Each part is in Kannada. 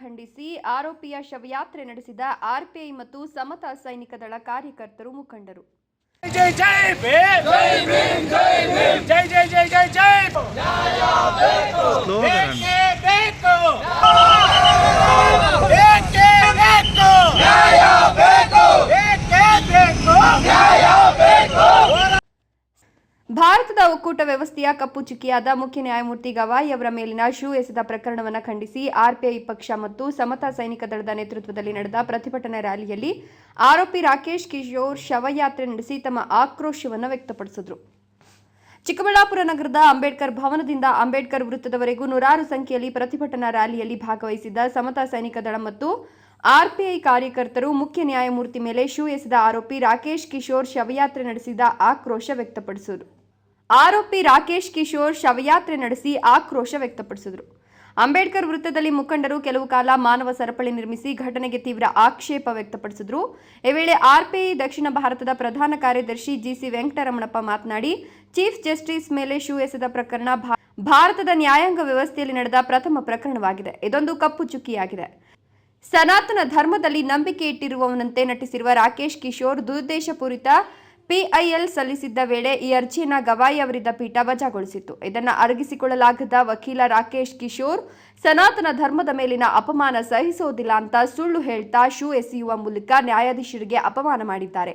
ಖಂಡಿಸಿ ಆರೋಪಿಯ ಶವಯಾತ್ರೆ ನಡೆಸಿದ ಆರ್ಪಿಐ ಮತ್ತು ಸಮತಾ ಸೈನಿಕ ದಳ ಕಾರ್ಯಕರ್ತರು ಮುಖಂಡರು. ಜೈ ಜೈ ಜೈ ಜೈ ಜೈ ಜೈ ಜೈ ಜೈ ಬೇಕೇ ಬೇಕು ಬೇಕೇ ಬೇಕು ಬೇಕೇ ಬೇಕು ಭಾರತದ ಒಕ್ಕೂಟ ವ್ಯವಸ್ಥೆಯ ಕಪ್ಪು ಚುಕ್ಕಿಯಾದ ಮುಖ್ಯ ನ್ಯಾಯಮೂರ್ತಿ ಗವಾಯಿ ಅವರ ಮೇಲಿನ ಶೂ ಎಸೆದ ಪ್ರಕರಣವನ್ನು ಖಂಡಿಸಿ ಆರ್ಪಿಐ ಪಕ್ಷ ಮತ್ತು ಸಮತಾ ಸೈನಿಕ ದಳದ ನೇತೃತ್ವದಲ್ಲಿ ನಡೆದ ಪ್ರತಿಭಟನಾ ರ್ಯಾಲಿಯಲ್ಲಿ ಆರೋಪಿ ರಾಕೇಶ್ ಕಿಶೋರ್ ಶವಯಾತ್ರೆ ನಡೆಸಿ ತಮ್ಮ ಆಕ್ರೋಶವನ್ನು ವ್ಯಕ್ತಪಡಿಸಿದರು. ಚಿಕ್ಕಬಳ್ಳಾಪುರ ನಗರದ ಅಂಬೇಡ್ಕರ್ ಭವನದಿಂದ ಅಂಬೇಡ್ಕರ್ ವೃತ್ತದವರೆಗೂ ನೂರಾರು ಸಂಖ್ಯೆಯಲ್ಲಿ ಪ್ರತಿಭಟನಾ ರ್ಯಾಲಿಯಲ್ಲಿ ಭಾಗವಹಿಸಿದ್ದ ಸಮತಾ ಸೈನಿಕ ದಳ ಮತ್ತು ಆರ್ಪಿಐ ಕಾರ್ಯಕರ್ತರು ಮುಖ್ಯ ನ್ಯಾಯಮೂರ್ತಿ ಮೇಲೆ ಶೂ ಎಸೆದ ಆರೋಪಿ ರಾಕೇಶ್ ಕಿಶೋರ್ ಶವಯಾತ್ರೆ ನಡೆಸಿದ ಆಕ್ರೋಶ ವ್ಯಕ್ತಪಡಿಸಿದರು. ಆರೋಪಿ ರಾಕೇಶ್ ಕಿಶೋರ್ ಶವಯಾತ್ರೆ ನಡೆಸಿ ಆಕ್ರೋಶ ವ್ಯಕ್ತಪಡಿಸಿದರು. ಅಂಬೇಡ್ಕರ್ ವೃತ್ತದಲ್ಲಿ ಮುಖಂಡರು ಕೆಲವು ಕಾಲ ಮಾನವ ಸರಪಳಿ ನಿರ್ಮಿಸಿ ಘಟನೆಗೆ ತೀವ್ರ ಆಕ್ಷೇಪ ವ್ಯಕ್ತಪಡಿಸಿದರು. ಈ ವೇಳೆ ಆರ್ಪಿಐ ದಕ್ಷಿಣ ಭಾರತದ ಪ್ರಧಾನ ಕಾರ್ಯದರ್ಶಿ ಜಿಸಿ ವೆಂಕಟರಮಣಪ್ಪ ಮಾತನಾಡಿ, ಚೀಫ್ ಜಸ್ಟಿಸ್ ಮೇಲೆ ಶೂ ಎಸೆದ ಪ್ರಕರಣ ಭಾರತದ ನ್ಯಾಯಾಂಗ ವ್ಯವಸ್ಥೆಯಲ್ಲಿ ನಡೆದ ಪ್ರಥಮ ಪ್ರಕರಣವಾಗಿದೆ. ಇದೊಂದು ಕಪ್ಪು ಚುಕ್ಕಿಯಾಗಿದೆ. ಸನಾತನ ಧರ್ಮದಲ್ಲಿ ನಂಬಿಕೆ ಇಟ್ಟಿರುವವನಂತೆ ನಟಿಸಿರುವ ರಾಕೇಶ್ ಕಿಶೋರ್ ದುರುದ್ದೇಶಪೂರಿತ ಪಿಐಎಲ್ ಸಲ್ಲಿಸಿದ್ದ ವೇಳೆ ಈ ಅರ್ಜಿಯನ್ನು ಗವಾಯಿ ಅವರಿದ್ದ ಪೀಠ ವಜಾಗೊಳಿಸಿತ್ತು. ಇದನ್ನು ಅರಗಿಸಿಕೊಳ್ಳಲಾಗದ ವಕೀಲ ರಾಕೇಶ್ ಕಿಶೋರ್, ಸನಾತನ ಧರ್ಮದ ಮೇಲಿನ ಅಪಮಾನ ಸಹಿಸೋದಿಲ್ಲ ಅಂತ ಸುಳ್ಳು ಹೇಳ್ತಾ ಶೂ ಎಸೆಯುವ ಮೂಲಕ ನ್ಯಾಯಾಧೀಶರಿಗೆ ಅಪಮಾನ ಮಾಡಿದ್ದಾರೆ.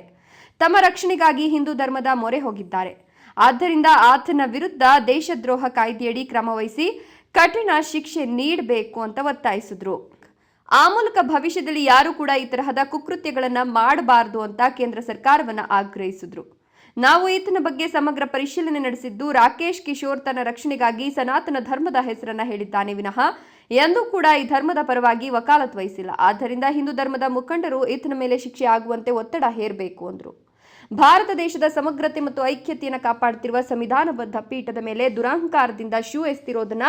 ತಮ್ಮ ರಕ್ಷಣೆಗಾಗಿ ಹಿಂದೂ ಧರ್ಮದ ಮೊರೆ ಹೋಗಿದ್ದಾರೆ. ಆದ್ದರಿಂದ ಆತನ ವಿರುದ್ಧ ದೇಶದ್ರೋಹ ಕಾಯ್ದೆಯಡಿ ಕ್ರಮ ವಹಿಸಿ ಕಠಿಣ ಶಿಕ್ಷೆ ನೀಡಬೇಕು ಅಂತ ಒತ್ತಾಯಿಸಿದ್ರು. ಆ ಮೂಲಕ ಭವಿಷ್ಯದಲ್ಲಿ ಯಾರು ಕೂಡ ಈ ತರಹದ ಕುಕೃತ್ಯಗಳನ್ನ ಮಾಡಬಾರದು ಅಂತ ಕೇಂದ್ರ ಸರ್ಕಾರವನ್ನ ಆಗ್ರಹಿಸಿದ್ರು. ನಾವು ಈತನ ಬಗ್ಗೆ ಸಮಗ್ರ ಪರಿಶೀಲನೆ ನಡೆಸಿದ್ದು ರಾಕೇಶ್ ಕಿಶೋರ್ ತನ್ನ ರಕ್ಷಣೆಗಾಗಿ ಸನಾತನ ಧರ್ಮದ ಹೆಸರನ್ನ ಹೇಳಿದ್ದಾನೆ ವಿನಃ. ಎಂದೂ ಕೂಡ ಈ ಧರ್ಮದ ಪರವಾಗಿ ವಕಾಲತ್ ವಹಿಸಿಲ್ಲ. ಆದ್ದರಿಂದ ಹಿಂದೂ ಧರ್ಮದ ಮುಖಂಡರು ಈತನ ಮೇಲೆ ಶಿಕ್ಷೆ ಆಗುವಂತೆ ಒತ್ತಡ ಹೇರಬೇಕು ಅಂದ್ರು. ಭಾರತ ದೇಶದ ಸಮಗ್ರತೆ ಮತ್ತು ಐಕ್ಯತೆಯನ್ನು ಕಾಪಾಡುತ್ತಿರುವ ಸಂವಿಧಾನಬದ್ಧ ಪೀಠದ ಮೇಲೆ ದುರಹಂಕಾರದಿಂದ ಶೂ ಎಸ್ತಿರೋದನ್ನ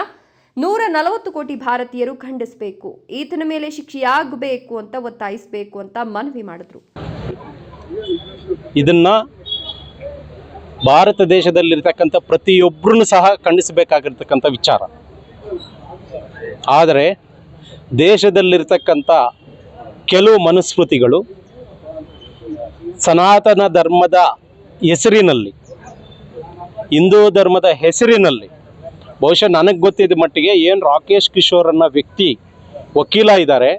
ನೂರ ನಲವತ್ತು ಕೋಟಿ ಭಾರತೀಯರು ಖಂಡಿಸಬೇಕು. ಈತನ ಮೇಲೆ ಶಿಕ್ಷೆಯಾಗಬೇಕು ಅಂತ ಒತ್ತಾಯಿಸಬೇಕು ಅಂತ ಮನವಿ ಮಾಡಿದ್ರು. ಇದನ್ನ ಭಾರತ ದೇಶದಲ್ಲಿರ್ತಕ್ಕಂಥ ಪ್ರತಿಯೊಬ್ಬರೂ ಸಹ ಖಂಡಿಸಬೇಕಾಗಿರ್ತಕ್ಕಂಥ ವಿಚಾರ. ಆದರೆ ದೇಶದಲ್ಲಿರ್ತಕ್ಕಂಥ ಕೆಲವು ಮನುಸ್ಮೃತಿಗಳು ಸನಾತನ ಧರ್ಮದ ಹೆಸರಿನಲ್ಲಿ, ಹಿಂದೂ ಧರ್ಮದ ಹೆಸರಿನಲ್ಲಿ ಬಹುಶಃ ನನಗೆ ಗೊತ್ತಿದ್ದ ಮಟ್ಟಿಗೆ ಏನು ರಾಕೇಶ್ ಕಿಶೋರ್ ಅನ್ನೋ ವ್ಯಕ್ತಿ ವಕೀಲ ಇದ್ದಾರೆ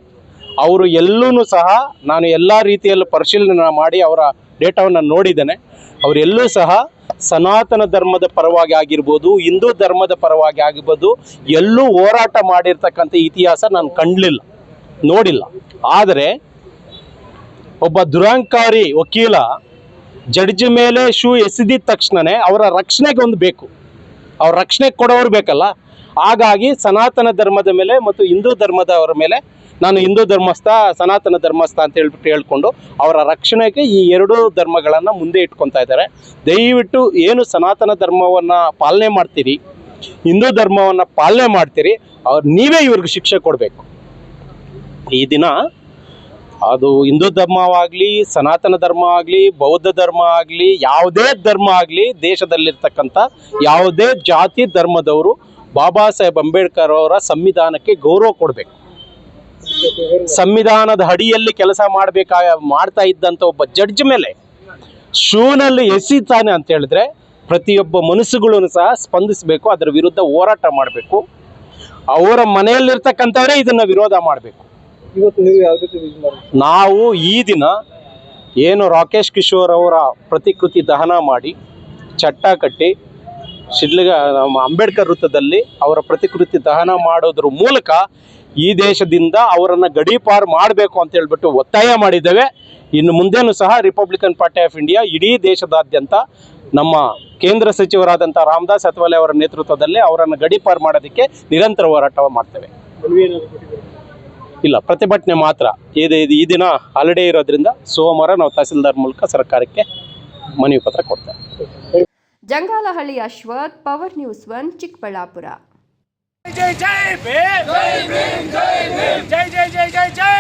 ಅವರು ಎಲ್ಲೂ ಸಹ ನಾನು ಎಲ್ಲ ರೀತಿಯಲ್ಲೂ ಪರಿಶೀಲನೆ ಮಾಡಿ ಅವರ ಡೇಟಾವನ್ನು ನೋಡಿದ್ದೇನೆ. ಅವರೆಲ್ಲೂ ಸಹ ಸನಾತನ ಧರ್ಮದ ಪರವಾಗಿ ಆಗಿರ್ಬೋದು, ಹಿಂದೂ ಧರ್ಮದ ಪರವಾಗಿ ಆಗಿರ್ಬೋದು, ಎಲ್ಲೂ ಹೋರಾಟ ಮಾಡಿರ್ತಕ್ಕಂಥ ಇತಿಹಾಸ ನಾನು ಕಂಡಲಿಲ್ಲ, ನೋಡಿಲ್ಲ. ಆದರೆ ಒಬ್ಬ ದುರಾಂಕಾರಿ ವಕೀಲ ಜಡ್ಜ್ ಮೇಲೆ ಶೂ ಎಸೆದಿದ ತಕ್ಷಣನೇ ಅವರ ರಕ್ಷಣೆಗೆ ಒಂದು ಬೇಕು. ಅವ್ರ ರಕ್ಷಣೆ ಕೊಡೋರು ಬೇಕಲ್ಲ. ಹಾಗಾಗಿ ಸನಾತನ ಧರ್ಮದ ಮೇಲೆ ಮತ್ತು ಹಿಂದೂ ಧರ್ಮದವರ ಮೇಲೆ ನಾನು ಹಿಂದೂ ಧರ್ಮಸ್ಥ, ಸನಾತನ ಧರ್ಮಸ್ಥ ಅಂತ ಹೇಳ್ಬಿಟ್ಟು ಹೇಳ್ಕೊಂಡು ಅವರ ರಕ್ಷಣೆಗೆ ಈ ಎರಡೂ ಧರ್ಮಗಳನ್ನು ಮುಂದೆ ಇಟ್ಕೊತಾ ಇದ್ದಾರೆ. ದಯವಿಟ್ಟು ಏನು ಸನಾತನ ಧರ್ಮವನ್ನು ಪಾಲನೆ ಮಾಡ್ತೀರಿ, ಹಿಂದೂ ಧರ್ಮವನ್ನು ಪಾಲನೆ ಮಾಡ್ತೀರಿ, ಅವ್ರು ನೀವೇ ಇವ್ರಿಗೆ ಶಿಕ್ಷೆ ಕೊಡಬೇಕು. ಈ ದಿನ ಅದು ಹಿಂದೂ ಧರ್ಮವಾಗಲಿ ಸನಾತನ ಧರ್ಮ ಆಗಲಿ ಬೌದ್ಧ ಧರ್ಮ ಆಗಲಿ ಯಾವುದೇ ಧರ್ಮ ಆಗಲಿ ದೇಶದಲ್ಲಿರ್ತಕ್ಕಂಥ ಯಾವುದೇ ಜಾತಿ ಧರ್ಮದವರು ಬಾಬಾ ಸಾಹೇಬ್ ಅಂಬೇಡ್ಕರ್ ಅವರ ಸಂವಿಧಾನಕ್ಕೆ ಗೌರವ ಕೊಡಬೇಕು. ಸಂವಿಧಾನದ ಅಡಿಯಲ್ಲಿ ಕೆಲಸ ಮಾಡಬೇಕಾ ಮಾಡ್ತಾ ಇದ್ದಂಥ ಒಬ್ಬ ಜಡ್ಜ್ ಮೇಲೆ ಶೂನಲ್ಲಿ ಎಸಿತಾನೆ ಅಂತ ಹೇಳಿದ್ರೆ ಪ್ರತಿಯೊಬ್ಬ ಮನಸ್ಸುಗಳೂ ಸಹ ಸ್ಪಂದಿಸಬೇಕು ಅದರ ವಿರುದ್ಧ ಹೋರಾಟ ಮಾಡಬೇಕು. ಅವರ ಮನೆಯಲ್ಲಿರ್ತಕ್ಕಂಥವರೇ ಇದನ್ನು ವಿರೋಧ ಮಾಡಬೇಕು. ಇವತ್ತು ನೀವು ಯಾವ ರೀತಿ ಯೂಸ್ ಮಾಡಿ ನಾವು ಈ ದಿನ ಏನು ರಾಕೇಶ್ ಕಿಶೋರ್ ಅವರ ಪ್ರತಿಕೃತಿ ದಹನ ಮಾಡಿ ಚಟ್ಟ ಕಟ್ಟಿ ಶಿಡ್ಲಗ ನಮ್ಮ ಅಂಬೇಡ್ಕರ್ ವೃತ್ತದಲ್ಲಿ ಅವರ ಪ್ರತಿಕೃತಿ ದಹನ ಮಾಡೋದ್ರ ಮೂಲಕ ಈ ದೇಶದಿಂದ ಅವರನ್ನು ಗಡೀಪಾರು ಮಾಡಬೇಕು ಅಂತ ಹೇಳ್ಬಿಟ್ಟು ಒತ್ತಾಯ ಮಾಡಿದ್ದೇವೆ. ಇನ್ನು ಮುಂದೇನು ಸಹ ರಿಪಬ್ಲಿಕನ್ ಪಾರ್ಟಿ ಆಫ್ ಇಂಡಿಯಾ ಇಡೀ ದೇಶದಾದ್ಯಂತ ನಮ್ಮ ಕೇಂದ್ರ ಸಚಿವರಾದಂಥ ರಾಮದಾಸ್ ಅತ್ವಾಲೆ ಅವರ ನೇತೃತ್ವದಲ್ಲಿ ಅವರನ್ನು ಗಡೀಪಾರು ಮಾಡೋದಕ್ಕೆ ನಿರಂತರ ಹೋರಾಟ ಮಾಡ್ತೇವೆ. ಇಲ್ಲ ಪ್ರತಿಭಟನೆ ಮಾತ್ರ. ಇದು ಇದು ಈ ದಿನ ಹಾಲಿಡೇ ಇರೋದ್ರಿಂದ ಸೋಮವಾರ ನಾವು ತಹಸೀಲ್ದಾರ್ ಮೂಲಕ ಸರ್ಕಾರಕ್ಕೆ ಮನವಿ ಪತ್ರ ಕೊಡ್ತೇವೆ. Jangalahalli Ashwath Power News One Chikkaballapur. ಜೈ ಜೈ ಜೈ ಜೈ ಜೈ ಜೈ ಜೈ ಜೈ